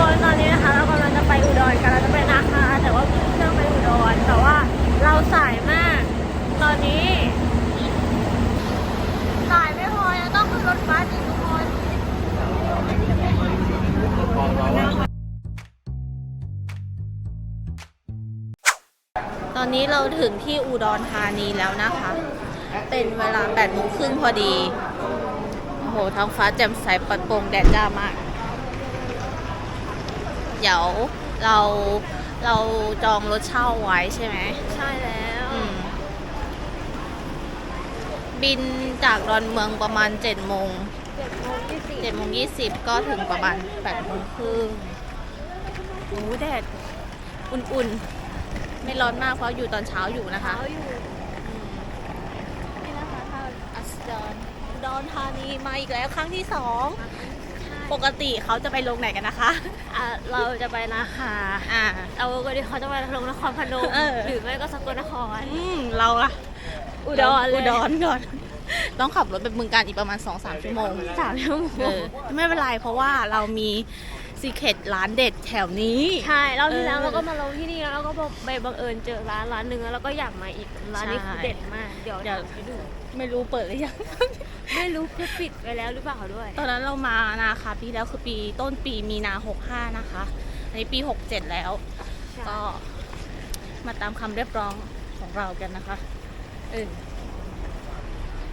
คนตอนนี้นะคะเรากำลังจะไปอุดรกันเราจะไปนาคาแต่ว่าเครื่องไปอุดรแต่ว่าเราสายมาก ตอนนี้สายไม่พอยังต้องขึ้นรถบัสอีกทุกคนตอนนี้เราถึงที่อุดรธานีแล้วนะคะ เป็นเวลา8โมงครึ่งพอดี โอ้โหท้องฟ้าแจ่มใสปลอดโปร่งแดดจ้ามาก เดี๋ยวเราเราจองรถเช่าไว้ใช่ไหมใช่แล้วอืมบินจากดอนเมืองประมาณ7โมงเจ็ดโมงยี่สิบ7โมง20ก็ถึงประมาณ8โมงครึ่งโอ้โหแดด อุ่นๆ ไม่ร้อนมากเพราะอยู่ตอนเช้าอยู่นะคะ เช้าอยู่นี่นะคะถ้าอัสดอนอุดอนธานีมาอีกแล้วครั้งที่สอง ปกติเขาจะไปลงไหนกันนะคะ อะเราจะไปนาคาอ่าเอาก็ดีเขาจะไปลงนครพนมเออ หรือไม่ก็สกลนคร อืมเราอะอุดรเลย อุดรก่อน ต้องขับรถไปบึงการอีกประมาณ 2-3 ชั่วโมง สามชั่วโมเองอไม่เป็นไรเพราะว่าเรามีซีเคตร้านเด็ดแถวนี้ ใช่เราที่แล้วเออเราก็มาลงที่นี่แล้วเราก็ไปบังเอิญเจอร้านร้านหนึ่งแล้วเราก็อยากมาอีกร้านนี้ใช่ คือเด็ดมาก เดี๋ยวเดี๋ยวไปดู ไม่รู้เปิดหรือยัง ไม่รู้เพื่อปิดไปแล้วหรือเปล่าด้วย ตอนนั้นเรามานะคะปีแล้วคือปีต้นปีมีนา65นะคะในปี67แล้วก็มาตามคำเรียบร้องของเรากันนะคะเออ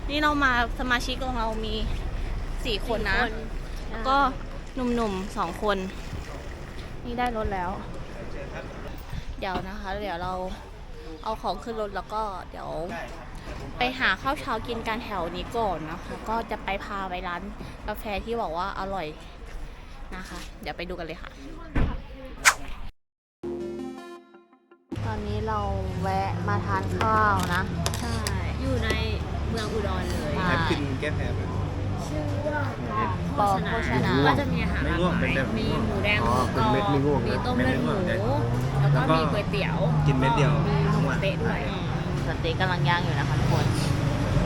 นี่เรามาสมาชิกของเรามีสี่คนนะแล้วก็หนุ่มๆสองคน นี่ได้รถแล้ว เดี๋ยวนะคะ เดี๋ยวเราเอาของขึ้นรถแล้วก็เดี๋ยว ไปหาข้าวเช้ากินกันแถวนี้ก่อนนะคะ ก็จะไปพาไปร้านกาแฟที่บอกว่าอร่อยนะคะ เดี๋ยวไปดูกันเลยค่ะ ตอนนี้เราแวะมาทานข้าวนะ ใช่ อยู่ในเมืองอุดรเลยใช่แอปกินแก้แพ้ไหมชื่อว่าปอโภชนาก็จะมีอาหารไม่ง่วงเป็นแบบมีหมูแดงหอ๋อมูกรอบเป็นเม็ดไม่ง่วงนะมีต้มเลือดหมูเม็ดไม่ง่วงแล้วก็แล้วก็มีก๋วยเตี๋ยว กินเม็ดเดียวมีหทั้งมูวันเต๊ะด้วยอืม สเต็กกำลังย่างอยู่นะคะทุกคน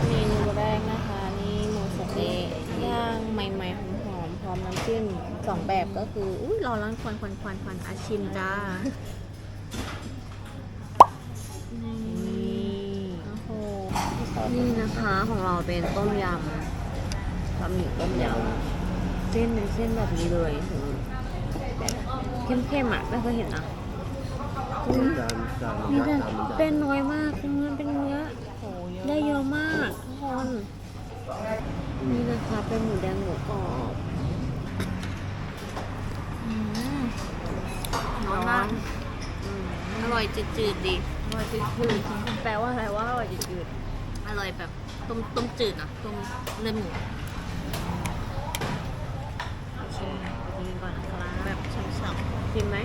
นี่หมูแดงนะคะนี่หมูสเต๊กย่างใหม่ๆหอมๆพร้อมน้ำจิ้มสองแบบก็คืออุ้ยรอร้อนควันควันควันควันอาชิมจ้านี่โอ้โหนี่นะคะของเราเป็นต้มยำบะหมี่ต้มยำเส้นเป็นเส้นแบบนี้เลยแบบเข้มๆอะไม่เคยเห็นนะจานจานนี่จาเป็นนจานเป็นน้อยมากเนื้อเป็นเนื้อ โหเย อะได้เยอะมากทุกคนนี่นะคะเป็นหมูแดงหมูกรอบอืมร้อนมากอืมอร่อยจืดๆดีอร่อยจืดๆแปลว่าอะไรว่าอร่อยจืดอร่อยแบบต้มต้มจืดอะต้มเลือดหมูๆชิมกินก่อนนะคะแบบช่ำชิมไหม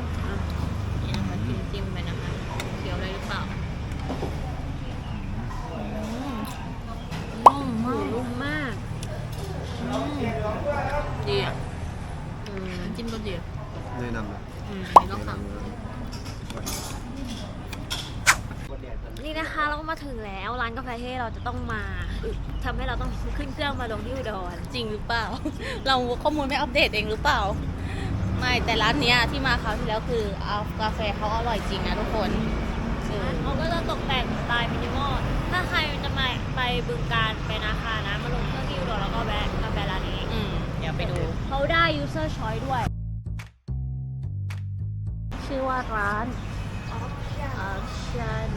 ลองที่อุดรจริงหรือเปล่า เราข้อมูลไม่อัปเดตเองหรือเปล่า ไม่แต่ร้านเนี้ยที่มาคราวที่แล้วคือเอากาแฟเขาอร่อยจริงนะทุกคนเขาก็จะตกแต่งสไตล์มินิมอลถ้าใครจะมาไปบึงการไปนาคานะมาลงเครื่องที่อุดรแล้วก็แวะกาแฟร้านนี้อืมเดี๋ยวไปดูเขาได้ user choice ด้วย ชื่อว่าร้านออฟชัน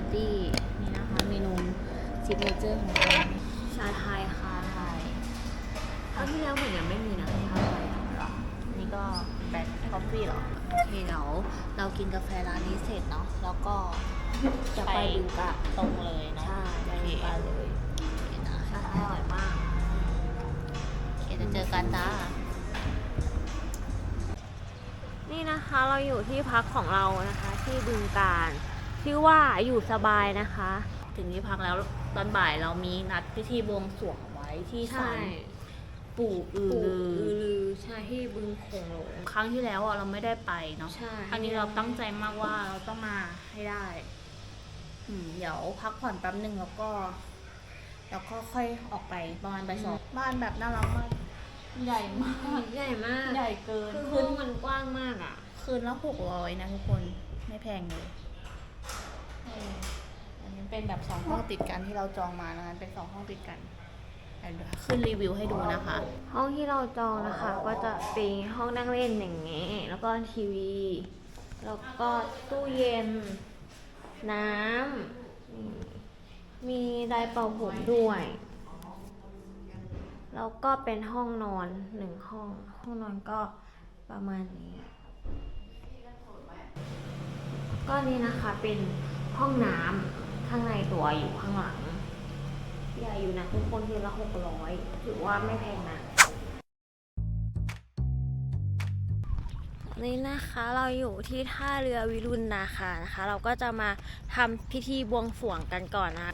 30นี่นะคะเมนูซิกเนเจอร์ของเราชาไทยค่ะไทยคราวที่แล้วเหมือนยังไม่มีนะชาไทยหรอ นี่ก็แบล็คกาแฟหรอ โอเคเดี๋ยวเรากินกาแฟร้านนี้เสร็จเนาะ แล้วก็จะไปดูกะตรงเลยเนาะ ใช่ไปดูกะเลยชาไทยอร่อยมากโอเคจะเจอกันจ้านี่นะคะเราอยู่ที่พักของเรานะคะที่ดึงการ ชื่อว่าอยู่สบายนะคะ ถึงที่พักแล้วตอนบ่ายเรามีนัดพิธีบวงสรวงเอาไว้ที่ศาลปู่อือปู่ลือืออลือใช่ที่บึงโขงหลงครั้งที่แล้วอะเราไม่ได้ไปเนาะใช่ครั้งนี้เราตั้งใจมากว่าเราต้องมาให้ได้ อืมเดี๋ยวพักผ่อนแป๊บหนึ่งแล้วก็ แล้วก็ค่อยออกไปประมาณบ่ายสองบ้านแบบน่ารักมาก ใหญ่มาก ใหญ่มากใหญ่เกินคือห้องมันกว้างมากอะ คืนละหกร้อยนะทุกคนไม่แพงเลยเอออันนี้ เป็นแบบสองห้องติดกันที่เราจองมานะคะเป็นสองห้องติดกันเดี๋ยวขึ้นรีวิวให้ดูนะคะ ห้องที่เราจองนะคะ ก็จะเป็นห้องนั่งเล่นอย่างเงี้ยแล้วก็ทีวี แล้วก็ตู้เย็น น้ำนี่มีไดร์เป่าผมด้วย แล้วก็เป็นห้องนอนหนึ่งห้อง ห้องนอนก็ประมาณนี้ ก็นี่นะคะเป็นห้องน้ำ ข้างในตัวอยู่ข้างหลังใหญ่อยู่นะทุกคนทีละหกร้อยถือว่าไม่แพงนะนี่นะคะเราอยู่ที่ท่าเรือวิรุณนาคานะคะ เราก็จะมาทำพิธีบวงสรวงกันก่อนนะ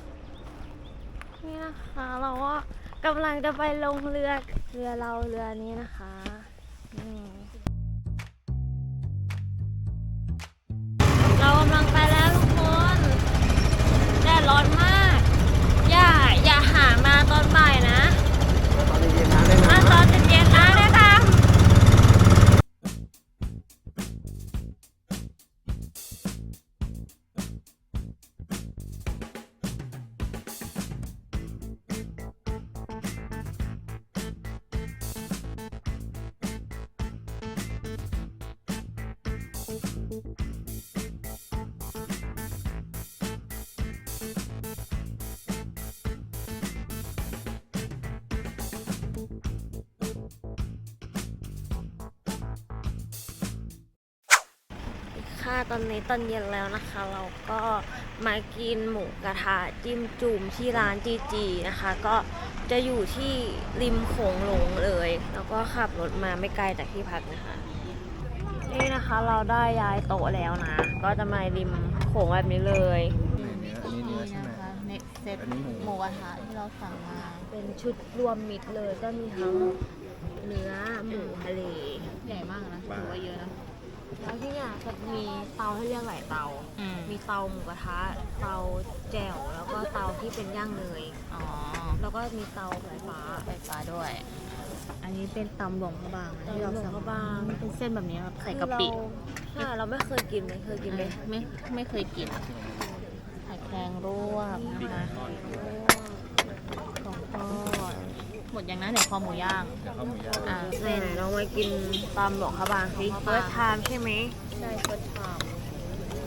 นี่นะคะเราก็กำลังจะไปลงเรือเรือเราเรือนี้นะคะ ร้อนมาก ตอนนี้ตอนเย็นแล้วนะคะ เราก็มากินหมูกระทะจิ้มจุ่มที่ร้านจีจีนะคะ ก็จะอยู่ที่ริมโขงหลงเลย แล้วก็ขับรถมาไม่ไกลจากที่พักนะคะ นี่นะคะเราได้ย้ายโต๊ะแล้วนะ ก็จะมาริมโขงแบบนี้เลยอันนี้เนื้อใช่ไหมนะคะเน็ตเซตอันนี้หมูหมูกระทะที่เราสั่งมาเป็นชุดรวมมิตรเลยก็มีทั้งเนื้อหมูทะเลใหญ่มากนะถือว่าเยอะนะ แล้วที่เนี่ยจะมีเตาให้เลือกหลายเตา อืมมีเตาหมูกระทะ เตาแจ่ว แล้วก็เตาที่เป็นย่างเนย อ๋อแล้วก็มีเตาไฟฟ้าไฟฟ้าด้วย อันนี้เป็นตำหลวงพระบางนะที่เราตำหลวงสั่งพระบางเป็นเส้นแบบนี้ครับใส่กะปิคือเราใช่ เราไม่เคยกินเลยเคยกินไหมไม่ไม่เคยกินไข่แครงรวบนะคะของทอดห มดยังนะเดี๋ยวคอหมูย่างเดี๋ยวข้าวหมูย่างอ่าไหนไหนๆเรามากินตำหลวงพระบางสิหลวงพระบางเฟิร์สไทม์ใช่ไหมใช่ก็ชาม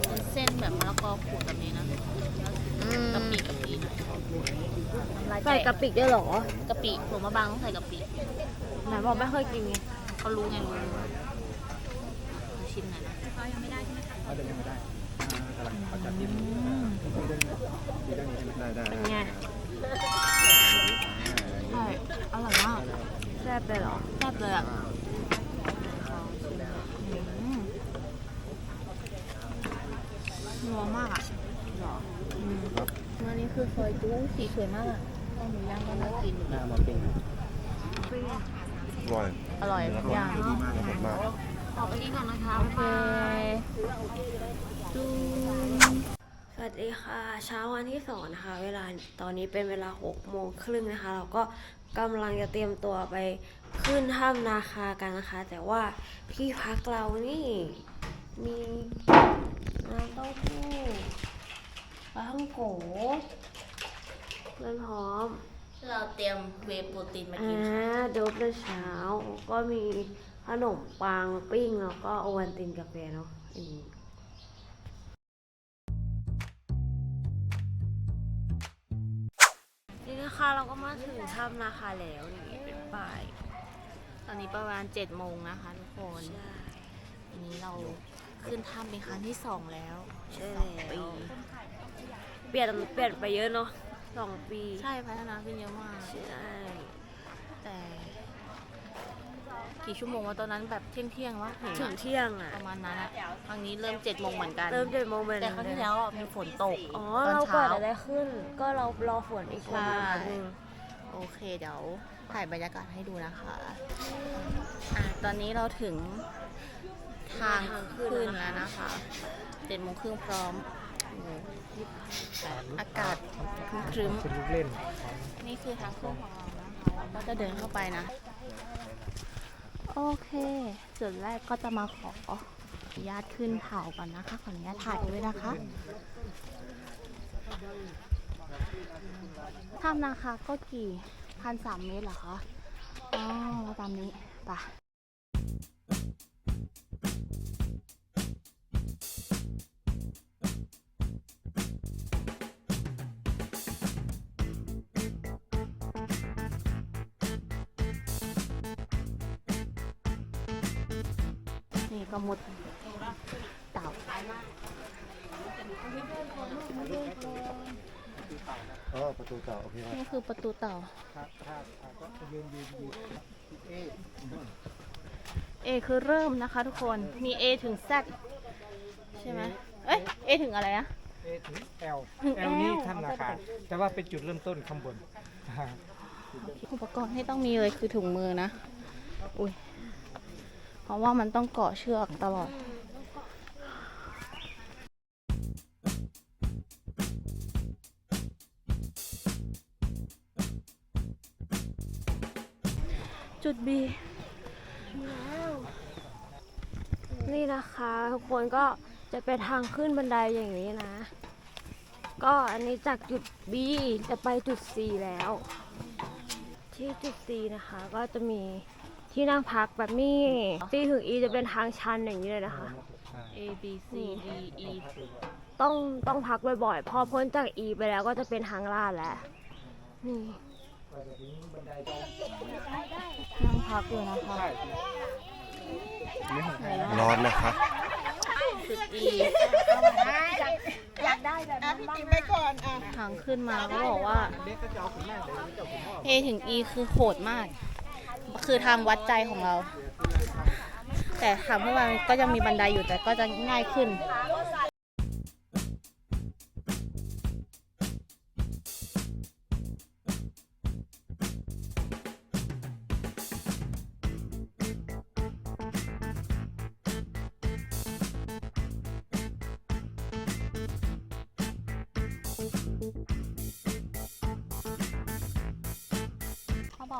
เป็นเส้นแบบมะละกอขูดแบบนี้นะอืมกะปิกะปิหน่อยน้ำลายใส่แตกะปิด้วยเหรอกะปิหลวงพระบางต้องใส่กะปิไหนบอกไม่เคยกินไงเขารู้ไงรู้มาชิมหน่อยนะเขาจะยังไม่ได้อ่ากำลังเขาจัดที่หมูที่ด้านนี้ใช่ไหมได้ได้เป็นไงใช่อร่อยมากแซ่บเลยเหรอแซ่บเลยอะอืมนัวมากอะหรออืมอันนี้คือซอยจู้สีสวยมากอะข้าวหมูย่างก็น่ากินหน้ามาปิ้งเป็นไงอร่อย อร่อยทุกอย่างดีมากครับผมมากขอไปกินก่อนนะคะโอเคจูส วัสดีค่ะเช้าวันที่สองนะคะ เวลาตอนนี้เป็นเวลาหกโมงครึ่งนะคะ เราก็กำลังจะเตรียมตัวไปขึ้นถ้ำนาคากันนะคะ แต่ว่าที่พักเรานี่มีน้ำเต้าหู้ปลาท่องโกเริ่มพร้อม เราเตรียมเวโปรตีนมากินค่ะโดบเช้าก็มีขนมปังปิ้งแล้วก็โอวันตินกาแฟเนาะ คะเราก็มาถึงถ้ำนาคาแล้วนี่เป็นป้าย ตอนนี้ประมาณ7จ็ดโมงนะคะทุกคนใช่อันนี้เราขึ้นถ้ำเป็นครั้งที่สองแล้วใช่สองแล้ปีวเปลี่ยนเปลี่ยนไปเยอะเนาะสองปี ใช่พัฒนาขึ้นเยอะมาก ใช่ แต่ กี่ชั่วโมงว่าตอนนั้นแบบเที่ยงเที่ยงๆวะเห็นถึอะงเที่ยงอะประมาณนั้นอะครั้งนี้เริ่ม7จ็ดโมงเหมือนกัน เริ่มเจ็ดโมงเป็นแต่ครั้งที่แล้วอะมีฝนตกอ๋อตอนเราเช้าเกิดอะไรขึ้น ก็เรารอฝนอีกประมาณใช่นึงโอเคเดี๋ยวถ่ายบรรยากาศให้ดูนะคะอะตอนนี้เราถึงทางขึ้นแล้วนะคะเจ็ดโมงครึ่งพร้อมแต่อากาศครึ้มเป็นลูกเล่นของๆนี่คือทางขึ้นของเรานะคะเราก็จะเดินเข้าไปนะ โอเค จุดแรกก็จะมาขออนุญาตขึ้นเขาก่อนนะคะ ขออนุญาตถ่ายด้วยนะคะถ้ำนาคาก็กี่พันสามเมตรเหรอคะ อ๋อตามนี้ไป นี่ก็มุดเต่าอ๋อประตูเก่าโอเคครับนี่คือประตูเต่าถ้าถ้าถ้าก็ยืนยืนยืนเอ๊ะ A คือเริ่มนะคะทุกคนมี A ถึง Z ใช่ไหมเอ้ย A ถึงอะไรอะ เอถึงแอลถึงแอลนี่ L ท่านนาคาแต่ว่าเป็นจุดเริ่มต้นข้างบน อุปกรณ์ที่ต้องมีเลยคือถุงมือนะ อุ้ยเพ ราะว่ามันต้องเกาะเชือกตลอดจุด B นี่นะคะทุกคนก็จะเป็นทางขึ้นบันไดอย่างนี้นะ ก็อันนี้จากจุด B จะไปจุด C แล้ว ที่จุด C นะคะก็จะมี ที่นั่งพักแบบนี้ C ถึง E จะเป็นทางชันอย่างนี้เลยนะคะ A B C D E ต้องต้องพักบ่อยๆ พอพ้นจาก E ไปแล้วก็จะเป็นทางลาดแล้ว นี่นั่งพักอยู่นะคะร้อนนะคะจุด E ทางขึ้นมาก็บอกว่า A ถึง E คือโหดมาก คือทางวัดใจของเรา แต่ถามว่ามันก็จะมีบันไดอยู่แต่ก็จะง่ายขึ้น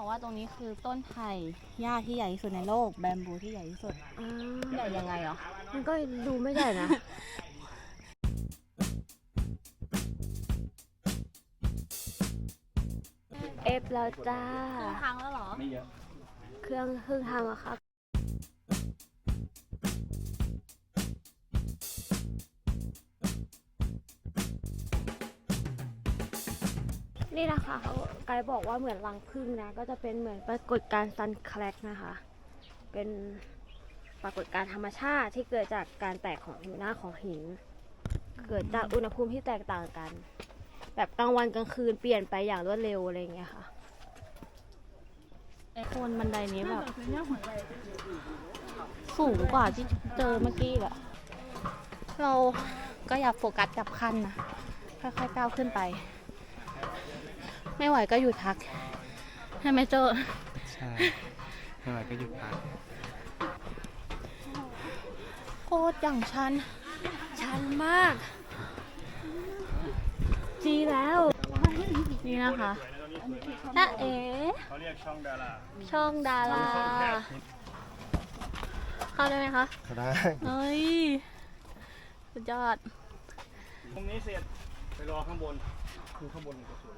บอกว่าตรงนี้คือต้นไผ่หญ้าที่ใหญ่ที่สุดในโลก แบมบูที่ใหญ่ที่สุดอ่ใหญ่ายังไงเหรอ มันก็ดูไม่ใหญ่นะ เอฟแล้วจ้าทางแล้วเหรอไม่เยอะเครื่องครึ่งทางแล้วครับ นี่นะคะเขาไกด์บอกว่าเหมือนรังผึ้งนะ ก็จะเป็นเหมือนปรากฏการณ์ซันแคลกนะคะ เป็นปรากฏการณ์ธรรมชาติที่เกิดจากการแตกของผิวหน้าของหิน เกิดจากอุณหภูมิที่แตกต่างกัน แบบกลางวันกลางคืนเปลี่ยนไปอย่างรวดเร็วอะไรอย่างเงี้ยค่ะไอ้โคนบันไดนี้แบบ สูงกว่าที่เจอเมื่อกี้อะเราก็อยากโฟกัสกับคันนะ ค่อยๆก้าวขึ้นไป ไม่ไหวก็หยุดพักใช่ไหมเจอใช่ไม่ไหวก็หยุดพักโคตรอย่างชัน ชันมาก จีแล้ว นี่นะคะน้าเอ๋เขาเรียกช่องดารา ช่องดารา เข้าได้ไหมคะเขาได้เฮ้ย สุดยอด ตรงนี้เสร็จ ไปรอข้างบน คือข้างบนจะสวย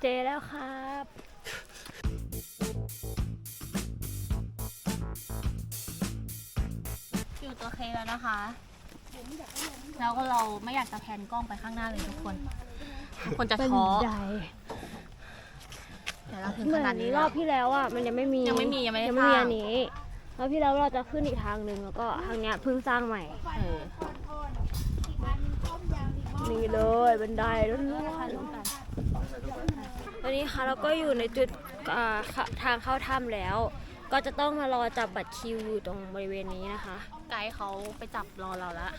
เจแล้วครับ อยู่ตัวเคแล้วนะคะ แล้วก็เราไม่อยากจะแพนกล้องไปข้างหน้าเลยทุกคน ทุกคนจะท้อใหญ่เแต่เราถึงเหขมือนาดนนี้รแล้อว บที่แล้วอะมันยังไม่มียังไม่มียังไม่ได้ยังไม่มีสร้าง อันนี้รอบที่แล้วเราจะขึ้นอีกทางหนึ่งแล้วก็ทางเนี้ยเพิ่งสร้างใหม่เออ นี่เลยบันไดล้วนๆ ตอนนี้ค่ะเราก็อยู่ในจุดอ่าเข้าทางเข้าถ้ำแล้ว ก็จะต้องมารอจับบัตรคิวอยู่ตรงบริเวณนี้นะคะ ไกด์เขาไปจับรอเราแล้ว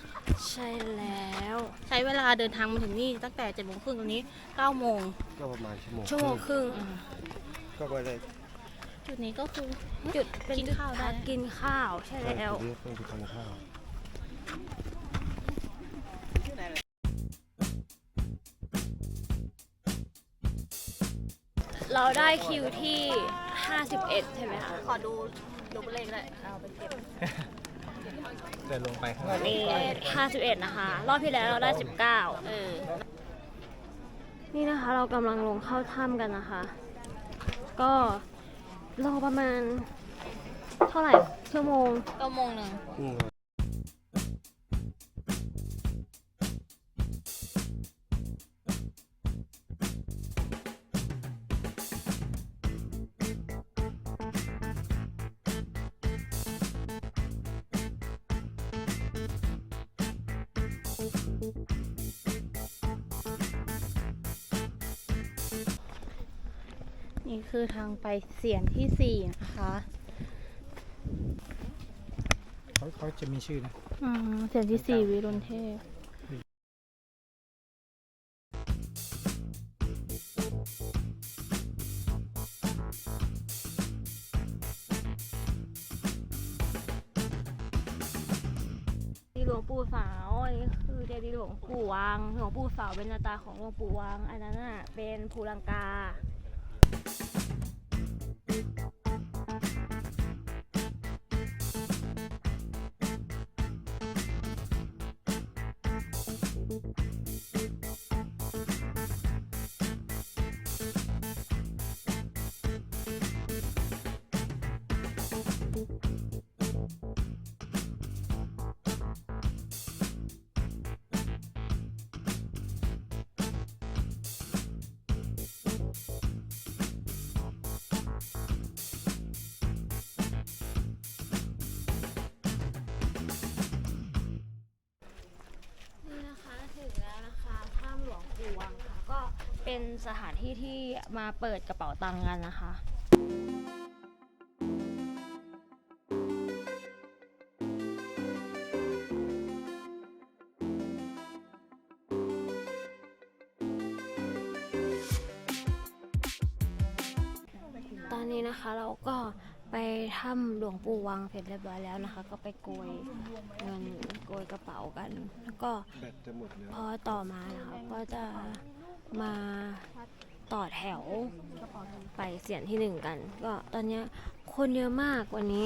ใช่แล้ว ใช้เวลาเดินทางมาถึงนี่ตั้งแต่7จ็ดโมงครึ่งตรงนี้9ก้าโมงก็ประมาณชั่วโมงชั่วโมงครึ่งอืมก็ไปได้จุดนี้ก็คือจุดเป็นกินจุดข้าวได้พักกินข้าวใช่ใช่แล้วทีนี้ต้องไปทานข้าว เราได้คิวที่ 51 ใช่ไหมคะ ขอดูดูเลขเลยเอาไปเก็บเดินลงไปข้างล่างนี่51 นะคะ รอบที่แล้วเราได้ 19 เออ นี่นะคะเรากำลังลงเข้าถ้ำกันนะคะ ก็รอประมาณ เท่าไหร่ชั่วโมง ก็โมงหนึ่ง อืม คือทางไปเสียนที่สี่นะคะเขาเขาจะมีชื่อนะอืมเสียนที่สี่วิรุณเทพที่หลวงปู่สาวอันนี้คือเจดีย์หลวงปู่วังหลวงปู่สาวเป็นหน้าตาของหลวงปู่วังอันนั้นน่ะเป็นภูลังกา เป็นสถานที่ที่มาเปิดกระเป๋าตังค์กันนะคะ ตอนนี้นะคะเราก็ไปถ้ำหลวงปู่วังเสร็จเรียบร้อยแล้วนะคะ ก็ไปโกยเงินโกยกระเป๋ากัน แล้วก็แบตจะหมดแล้วพอต่อมานะคะก็จะ มาต่อแถวไปเสียนที่หนึ่งกัน ก็ตอนนี้คนเยอะมากวันนี้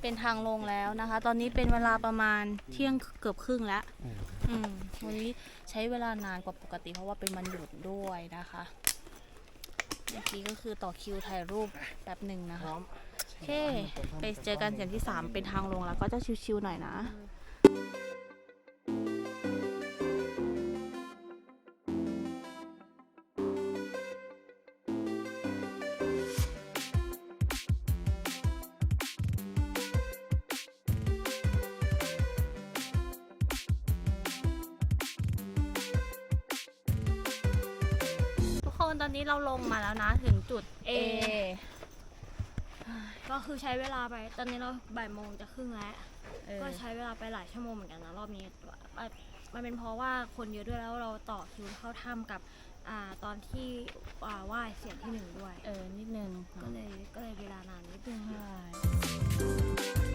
เป็นทางลงแล้วนะคะ ตอนนี้เป็นเวลาประมาณเที่ยงเกือบครึ่งแล้วอืมวันนี้ใช้เวลานานกว่าปกติเพราะว่าเป็นวันหยุดด้วยนะคะ เมื่อกี้ก็คือต่อคิวถ่ายรูปแป๊บหนึ่งนะคะ โอเค ไปเจอกันเสียงที่ 3 เป็นทางลงแล้วก็จะชิวๆหน่อยนะ A ก็คือใช้เวลาไป ตอนนี้เราบ่ายโมงจะครึ่งแล้วเออก็ใช้เวลาไปหลายชั่วโมงเหมือนกันนะรอบนี้เอ่อมันเป็นเพราะว่าคนเยอะด้วยแล้วเราต่อคิวเข้าถ้ำกับอ่าตอนที่อ่าไหว้เสียงที่หนึ่งด้วย เออ นิดนึง ก็เลยก็เลยเวลานานนิดนึงใช่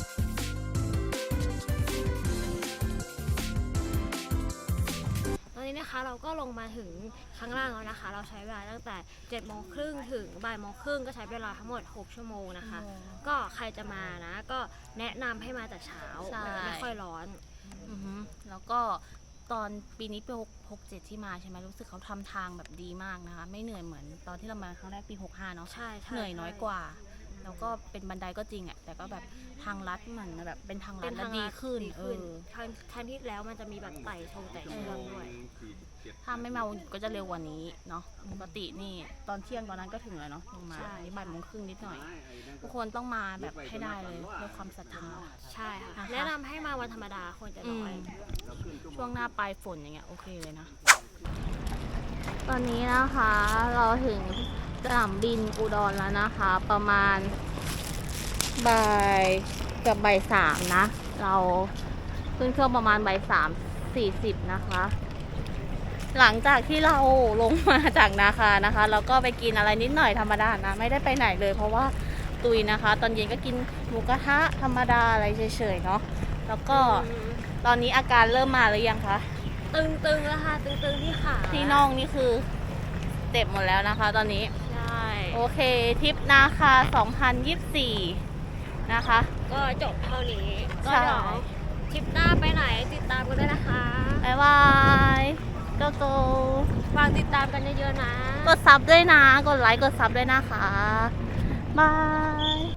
นนี้นะคะเราก็ลงมาถึงข้างล่างแล้วนะคะ เราใช้เวลาตั้งแต่7จ็ดโมงครึ่งถึงบ่ายโมงครึ่งก็ใช้เวลาทั้งหมด 6 ชั่วโมงนะคะ ก็ใครจะมานะ ก็แนะนำให้มาแต่เช้าใช่ ไม่ค่อยร้อน อือฮึแล้วก็ตอนปีนี้ปีหกเจ็ดที่มาใช่ไหมรู้สึกเขาทำทางแบบดีมากนะคะ ไม่เหนื่อยเหมือนตอนที่เรามาครั้งแรกปี 65 เนาะใช่ใช่เหนื่อยน้อยกว่า แล้วก็เป็นบันไดก็จริงอะแต่ก็แบบทางลัดมันแบบเป็นทางลัเป็ดนแล้วทางดีลัดขึ้นดีเอขึ้นอครั้งครั้งที่แล้วมันจะมีแบบไต่ชงไต่เชือกด้วยถ้าไม่มาวันหยุดก็จะเร็วกว่านี้เนาะปกตินี่ตอนเที่ยงตอนนั้นก็ถึงแล้วเนาะลงมาใช่อันนี้บ่ายโมงครึ่งนิดหน่อยทุกคนต้องมาแบบให้ได้เลยด้วยความศรัทธา ใช่ค่ะนะคะแนะนำให้มาวันธรรมดาคนจะน้อย ช่วงหน้าปลายฝนอย่างเงี้ยโอเคเลยนะ ตอนนี้นะคะเราถึง สนามบินอุดรแล้วนะคะ ประมาณบ่ายเกับบ่ายสามนะ เราขึ้นเครื่องประมาณบ่ายสามสี่สิบนะคะ หลังจากที่เราลงมาจากนาคานะคะ เราก็ไปกินอะไรนิดหน่อยธรรมดานะ ไม่ได้ไปไหนเลย เพราะว่าตุยนะคะ ตอนเย็นก็กินหมูกระทะธรรมดาอะไรเฉยๆเนาะแล้วก็ตอนนี้อาการเริ่มมาหรือยังคะตึงตึงๆแล้วค่ะตึงตึงๆที่ขาที่น่องนี่คือเจ็บหมดแล้วนะคะ ตอนนี้ใช่ โอเคทริปนาคา 2024 นะคะ ก็จบเท่านี้ก็ใช่เดี๋ยวทริปหน้าไปไหนติดตามกันด้วยนะคะบ๊ายบายโกโกฝากติดตามกันเยอะๆนะ กดซับด้วยนะ กดไลค์ กดซับด้วยนะคะ บาย